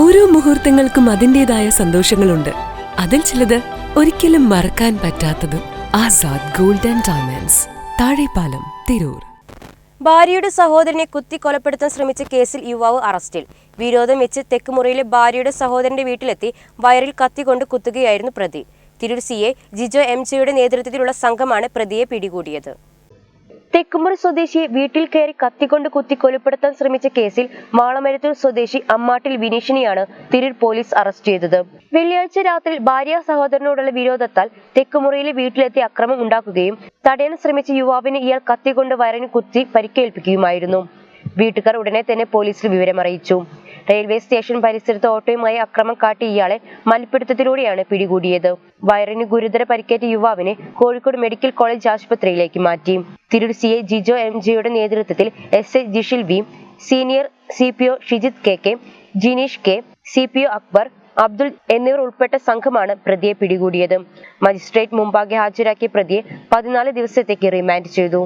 ഓരോ മുഹൂർത്തങ്ങൾക്കും അതിന്റെതായ സന്തോഷങ്ങളുണ്ട്. അതിൽ ചിലത് ഒരിക്കലും മറക്കാൻ പറ്റാത്തതും ആസാദ് ഗോൾഡൻ ഡയമണ്ട്സ് താഴെപ്പാലം തിരൂർ. ഭാര്യയുടെ സഹോദരനെ കുത്തി കൊലപ്പെടുത്താൻ ശ്രമിച്ച കേസിൽ യുവാവ് അറസ്റ്റിൽ. വിരോധം വെച്ച് തെക്കുമുറിയിലെ ഭാര്യയുടെ സഹോദരന്റെ വീട്ടിലെത്തി വയറിൽ കത്തിക്കൊണ്ട് കുത്തുകയായിരുന്നു പ്രതി. Tirur C A Jijo M ജിയുടെ നേതൃത്വത്തിലുള്ള സംഘമാണ് പ്രതിയെ പിടികൂടിയത്. തെക്കുമുറി സ്വദേശിയെ വീട്ടിൽ കയറി കത്തിക്കൊണ്ട് കുത്തി കൊലപ്പെടുത്താൻ ശ്രമിച്ച കേസിൽ വാളമരത്തൂർ സ്വദേശി അമ്മാട്ടിൽ വിനീഷിനെയാണ് തിരൂർ പോലീസ് അറസ്റ്റ് ചെയ്തത്. വെള്ളിയാഴ്ച രാത്രി ഭാര്യ സഹോദരനോടുള്ള വിരോധത്താൽ തെക്കുമുറിയിലെ വീട്ടിലെത്തി അക്രമം ഉണ്ടാക്കുകയും തടയാൻ ശ്രമിച്ച യുവാവിനെ ഇയാൾ കത്തിക്കൊണ്ട് വയറിന് കുത്തി പരിക്കേൽപ്പിക്കുകയുമായിരുന്നു. വീട്ടുകാർ ഉടനെ തന്നെ പോലീസിൽ വിവരമറിയിച്ചു. റെയിൽവേ സ്റ്റേഷൻ പരിസരത്ത് ഓട്ടോയുമായി അക്രമം കാട്ടി ഇയാളെ മൽപിടുത്തത്തിലൂടെയാണ് പിടികൂടിയത്. വയറിന് ഗുരുതര പരിക്കേറ്റ യുവാവിനെ കോഴിക്കോട് മെഡിക്കൽ കോളേജ് ആശുപത്രിയിലേക്ക് മാറ്റി. Tirur C A Jijo M ജിയുടെ നേതൃത്വത്തിൽ S I Jishil V senior C P O Shijith K K Jineesh K C P O Akbar Abdul എന്നിവർ ഉൾപ്പെട്ട സംഘമാണ് പ്രതിയെ പിടികൂടിയത്. മജിസ്ട്രേറ്റ് മുമ്പാകെ ഹാജരാക്കിയ പ്രതിയെ പതിനാല് ദിവസത്തേക്ക് റിമാൻഡ് ചെയ്തു.